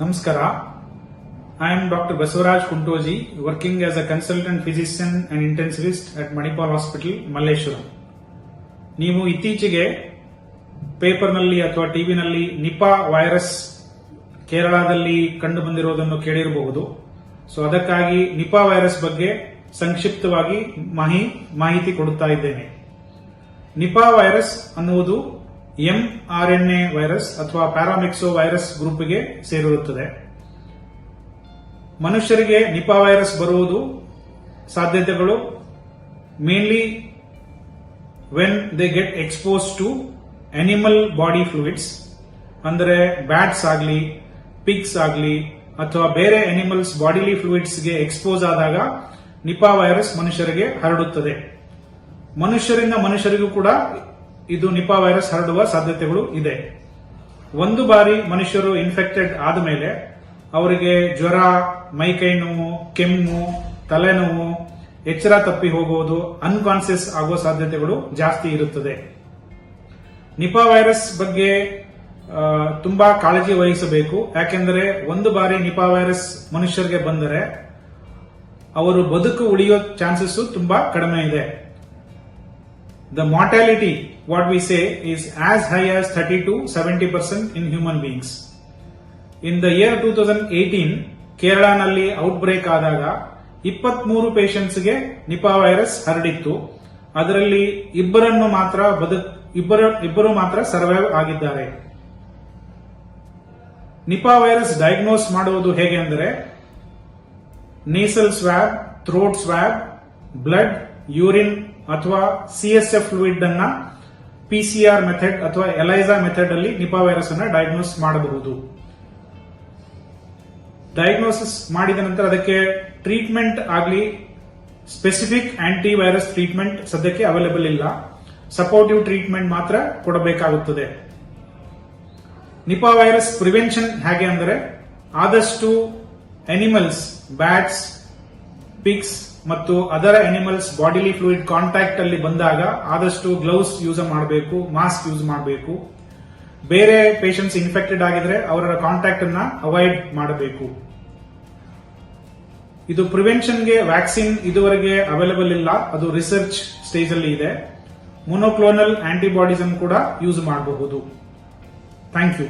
ನಮಸ್ಕಾರ. I am doctor Basavaraj Kuntoji working as a consultant physician and intensivist at Manipal hospital Malleshwaram. ನೀವು ಇತ್ತೀಚೆಗೆ ಪೇಪರ್ನಲ್ಲಿ ಅಥವಾ ಟಿವಿನಲ್ಲಿ Nipah virus ಕೇರಳದಲ್ಲಿ ಕಂಡು ಬಂದಿರುವುದನ್ನು ಕೇಳಿರಬಹುದು. ಸೊ ಅದಕ್ಕಾಗಿ ನಿಪಾ ವೈರಸ್ ಬಗ್ಗೆ ಸಂಕ್ಷಿಪ್ತವಾಗಿ ಮಾಹಿ, ಮಾಹಿತಿ ಕೊಡುತ್ತಾ ಇದ್ದೇನೆ. ನಿಪಾ ವೈರಸ್ ಅನ್ನುವುದು M R N A virus ಅಥವಾ ಪ್ಯಾರಾಮಿಕ್ಸೋ ವೈರಸ್ ಗ್ರೂಪ್ಗೆ ಸೇರಿರುತ್ತದೆ. ಮನುಷ್ಯರಿಗೆ ನಿಪಾ ವೈರಸ್ ಬರುವುದು ಸಾಧ್ಯತೆಗಳು. Mainly when they get expose to animal body fluids ಅಂದರೆ ಬ್ಯಾಟ್ಸ್ ಆಗಲಿ ಪಿಗ್ಸ್ ಆಗಲಿ, ಅಥವಾ ಬೇರೆ ಅನಿಮಲ್ಸ್ ಬಾಡಿಲಿ ಫ್ಲೂಯಿಡ್ಸ್ಗೆ ಎಕ್ಸ್ಪೋಸ್ ಆದಾಗ ನಿಪಾ ವೈರಸ್ ಮನುಷ್ಯರಿಗೆ ಹರಡುತ್ತದೆ. ಮನುಷ್ಯರಿಂದ ಮನುಷ್ಯರಿಗೂ ಕೂಡ ಇದು ನಿಪಾ ವೈರಸ್ ಹರಡುವ ಸಾಧ್ಯತೆಗಳು ಇದೆ. ಒಂದು ಬಾರಿ ಮನುಷ್ಯರು ಇನ್ಫೆಕ್ಟೆಡ್ ಆದ ಮೇಲೆ ಅವರಿಗೆ ಜ್ವರ ಮೈಕೈ ನೋವು ಕೆಮ್ಮು, ತಲೆನೋವು, ಎಚ್ಚರ ತಪ್ಪಿ ಹೋಗುವುದು ಅನ್ಕಾನ್ಸಿಯಸ್ ಆಗುವ ಸಾಧ್ಯತೆಗಳು ಜಾಸ್ತಿ ಇರುತ್ತದೆ. ನಿಪಾ ವೈರಸ್ ಬಗ್ಗೆ ತುಂಬಾ ಕಾಳಜಿ ವಹಿಸಬೇಕು. ಯಾಕೆಂದರೆ ಒಂದು ಬಾರಿ ನಿಪಾ ವೈರಸ್ ಮನುಷ್ಯರಿಗೆ ಬಂದರೆ ಅವರು ಬದುಕು ಉಳಿಯೋ ಚಾನ್ಸಸ್ ತುಂಬಾ ಕಡಿಮೆ ಇದೆ. The mortality, what we say, is as high as 30 to 70 percent in human beings. In the year 2018 ಕೇರಳನಲ್ಲಿ ಔಟ್ಬ್ರೇಕ್ ಆದಾಗ ಇಪ್ಪತ್ಮೂರು ಪೇಷಂಟ್ಸ್ಗೆ ನಿಪಾ ವೈರಸ್ ಹರಡಿತ್ತು. ಅದರಲ್ಲಿ ಇಬ್ಬರನ್ನು ಮಾತ್ರ ಬದುಕ್, ಇಬ್ಬರು ಇಬ್ಬರು ಮಾತ್ರ ಸರ್ವೈವ್ ಆಗಿದ್ದಾರೆ. ನಿಪಾ ವೈರಸ್ ಡಯಾಗ್ನೋಸ್ ಮಾಡುವುದು ಹೇಗೆ ಅಂದರೆ nasal swab throat swab blood urine ಅಥವಾ ಸಿ ಎಸ್ ಎಫ್ ಫ್ಲೂಯಿಡ್ ಅನ್ನ ಪಿಸಿಆರ್ ಮೆಥಡ್ ಅಥವಾ ಎಲೈಸಾ ಮೆಥಡ್ ಅಲ್ಲಿ ನಿಪಾ ವೈರಸ್ ಅನ್ನ ಡಯಾಗ್ನೋಸ್ ಮಾಡಬಹುದು. ಡಯಾಗ್ನೋಸಿಸ್ ಮಾಡಿದ ನಂತರ ಅದಕ್ಕೆ ಟ್ರೀಟ್ಮೆಂಟ್ ಆಗಲಿ ಸ್ಪೆಸಿಫಿಕ್ ಆಂಟಿ ವೈರಸ್ ಟ್ರೀಟ್ಮೆಂಟ್ ಸದ್ಯಕ್ಕೆ ಅವೈಲೇಬಲ್ ಇಲ್ಲ. ಸಪೋರ್ಟಿವ್ ಟ್ರೀಟ್ಮೆಂಟ್ ಮಾತ್ರ ಕೊಡಬೇಕಾಗುತ್ತದೆ. ನಿಪಾ ವೈರಸ್ ಪ್ರಿವೆನ್ಷನ್ ಹೇಗೆ ಅಂದರೆ, ಆದಷ್ಟು ಅನಿಮಲ್ಸ್ ಬ್ಯಾಟ್ಸ್ ಪಿಗ್ಸ್ ಮತ್ತು other animals bodily fluid contact ಅಲ್ಲಿ ಬಂದಾಗ ಆದಷ್ಟು ಗ್ಲೌಸ್ ಯೂಸ್ ಮಾಡಬೇಕು, ಮಾಸ್ಕ್ ಯೂಸ್ ಮಾಡಬೇಕು. ಬೇರೆ ಪೇಷಂಟ್ಸ್ ಇನ್ಫೆಕ್ಟೆಡ್ ಆಗಿದ್ರೆ ಅವರ ಕಾಂಟ್ಯಾಕ್ಟ್ ಅನ್ನ ಅವಾಯ್ಡ್ ಮಾಡಬೇಕು. ಇದು ಪ್ರಿವೆನ್ಷನ್ಗೆ ವ್ಯಾಕ್ಸಿನ್ ಇದುವರೆಗೆ ಅವೈಲಬಲ್ ಇಲ್ಲ. ಅದು ರಿಸರ್ಚ್ ಸ್ಟೇಜ್ ಅಲ್ಲಿ ಇದೆ. ಮೊನೋಕ್ಲೋನಲ್ ಆಂಟಿಬಾಡೀಸ್ ಅನ್ನು ಕೂಡ ಯೂಸ್ ಮಾಡಬಹುದು. Thank you